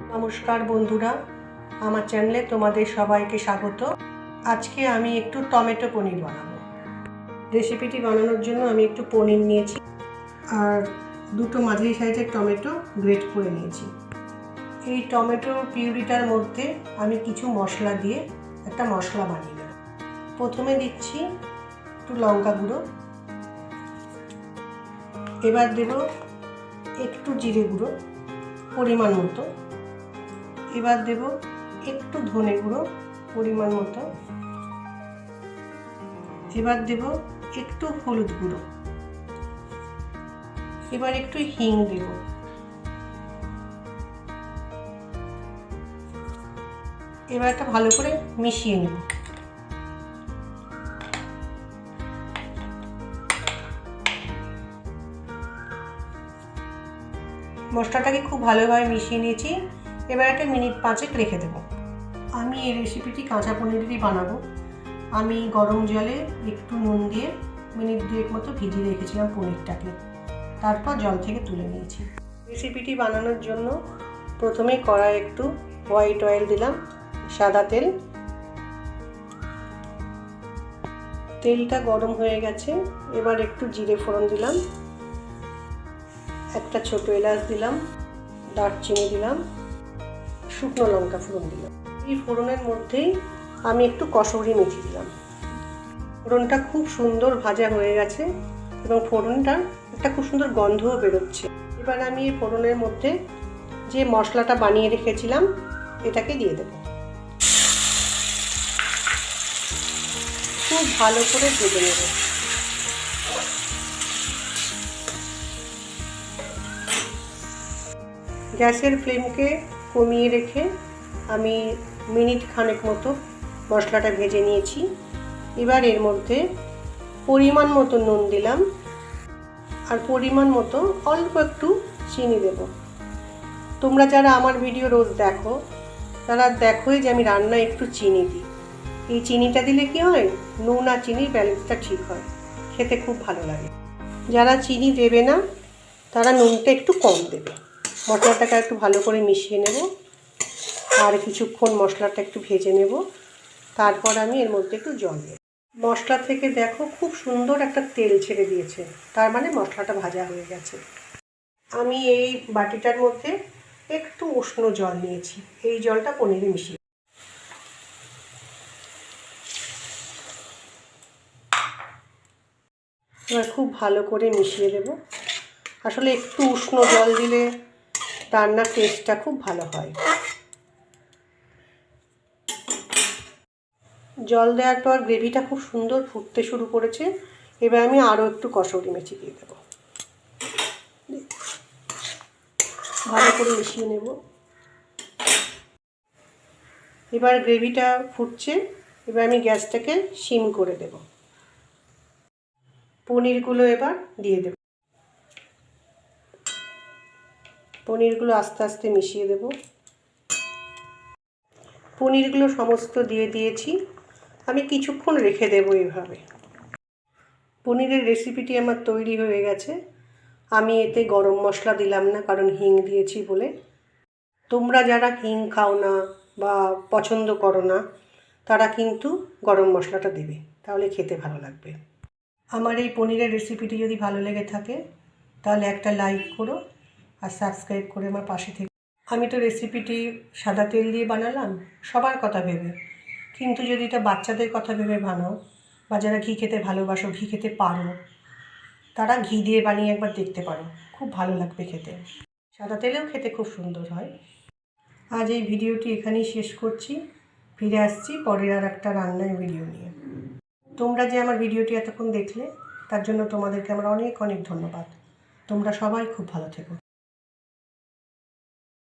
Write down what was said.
নমস্কার বন্ধুরা, আমার চ্যানেলে তোমাদের সবাইকে স্বাগত। আজকে আমি একটু টমেটো পনির বানাবো। রেসিপিটি বানানোর জন্য আমি একটু পনির নিয়েছি আর দুটো মাঝারি সাইজের টমেটো গ্রেট করে নিয়েছি। এই টমেটো পিউরিটার মধ্যে আমি কিছু মশলা দিয়ে একটা মশলা বানিয়ে প্রথমে দিচ্ছি একটু লঙ্কা গুঁড়ো। এবার দেব একটু জিরে গুঁড়ো, পরিমাণ মতো। এবার দেব একটু ধনে গুঁড়ো পরিমাণ মতো। এবার দেব একটু হলুদ গুঁড়ো। এবার একটু হিং দেব। এবার একটা ভালো করে মিশিয়ে নেব। মশলাটাকে খুব ভালোভাবে মিশিয়ে নিয়েছি। এবার একটা মিনিট পাঁচেক রেখে দেবো। আমি এই রেসিপিটি কাঁচা পনিরেরই বানাবো। আমি গরম জলে একটু নুন দিয়ে মিনিট দুয়েক মতো ভিজিয়ে রেখেছিলাম পনিরটাকে। তারপর জল থেকে তুলে নিয়েছি। রেসিপিটি বানানোর জন্য প্রথমে কড়াই একটু হোয়াইট অয়েল দিলাম, সাদা তেল। তেলটা গরম হয়ে গেছে, এবার একটু জিরে ফোড়ন দিলাম। একটা ছোট এলাচ দিলাম, দারচিনি দিলাম। শুকনো লঙ্কা ফোড়ন দিলাম। এই ফোড়নের মধ্যেই আমি একটু কসৌরি মেথি দিলাম। ফোড়নটা খুব সুন্দর ভাজা হয়ে গেছে এবং ফোড়নটা একটা খুব সুন্দর গন্ধও বেরোচ্ছে। এবার আমি এই ফোড়নের মধ্যে যে মশলাটা বানিয়ে রেখেছিলাম, এটাকে দিয়ে দেব। খুব ভালো করে ভেজে নেব। গ্যাসের ফ্লেমকে কমিয়ে রেখে আমি মিনিট খানেক মতো মশলাটা ভেজে নিয়েছি। এবার এর মধ্যে পরিমাণ মতো নুন দিলাম আর পরিমাণ মতো অল্প একটু চিনি দেব। তোমরা যারা আমার ভিডিও রোজ দেখো, তারা দেখোই যে আমি রান্নায় একটু চিনি দিই। এই চিনিটা দিলে কি হয়? নুন আর চিনির ব্যালেন্সটা ঠিক হয়। খেতে খুব ভালো লাগে। যারা চিনি দেবে না, তারা নুনটা একটু কম দেবে। মশলাটাকে একটু ভালো করে মিশিয়ে নেব। আর কিছুক্ষণ মশলাটা একটু ভেজে নেব। তারপর আমি এর মধ্যে একটু জল দেব। মশলা থেকে দেখো খুব সুন্দর একটা তেল ছেড়ে দিয়েছে। তার মানে মশলাটা ভাজা হয়ে গেছে। আমি এই বাটিটার মধ্যে একটু উষ্ণ জল নিয়েছি। এই জলটা পনিরে মিশিয়ে এবার খুব ভালো করে মিশিয়ে দেব। আসলে একটু উষ্ণ জল দিলে রান্নার টেস্টটা খুব ভালো হয়। জল দেওয়ার পর গ্রেভিটা খুব সুন্দর ফুটতে শুরু করেছে। এবার আমি আরও একটু কসৌরি মেথি দিয়ে দেবো। ভালো করে মিশিয়ে নেব। এবার গ্রেভিটা ফুটছে। এবার আমি গ্যাসটাকে সিম করে দেব। পনিরগুলো এবার দিয়ে দেব। পনিরগুলো আস্তে আস্তে মিশিয়ে দেব। পনিরগুলো সমস্ত দিয়ে দিয়েছি। আমি কিছুক্ষণ রেখে দেবো এইভাবে। পনিরের রেসিপিটি আমার তৈরি হয়ে গেছে। আমি এতে গরম মশলা দিলাম না, কারণ হিং দিয়েছি বলে। তোমরা যারা হিং খাও না বা পছন্দ করো না, তারা কিন্তু গরম মশলাটা দেবে, তাহলে খেতে ভালো লাগবে। আমার এই পনিরের রেসিপিটি যদি ভালো লেগে থাকে, তাহলে একটা লাইক করো। আর সাবস্ক্রাইব করে আমার পাশে থেকে আমি তো রেসিপিটি সাদা তেল দিয়ে বানালাম, সবার কথা ভেবে। কিন্তু যদি এটা বাচ্চাদের কথা ভেবে বানাও, বা যারা ঘি খেতে ভালোবাসো, ঘি খেতে পারো, তারা ঘি দিয়ে বানিয়ে একবার দেখতে পারো। খুব ভালো লাগবে খেতে। সাদা তেলেও খেতে খুব সুন্দর হয়। আজ এই ভিডিওটি এখানেই শেষ করছি। ফিরে আসছি পরের আর একটা রান্নার ভিডিও নিয়ে। তোমরা যে আমার ভিডিওটি এতক্ষণ দেখলে, তার জন্য তোমাদেরকে আমার অনেক অনেক ধন্যবাদ। তোমরা সবাই খুব ভালো থেকো।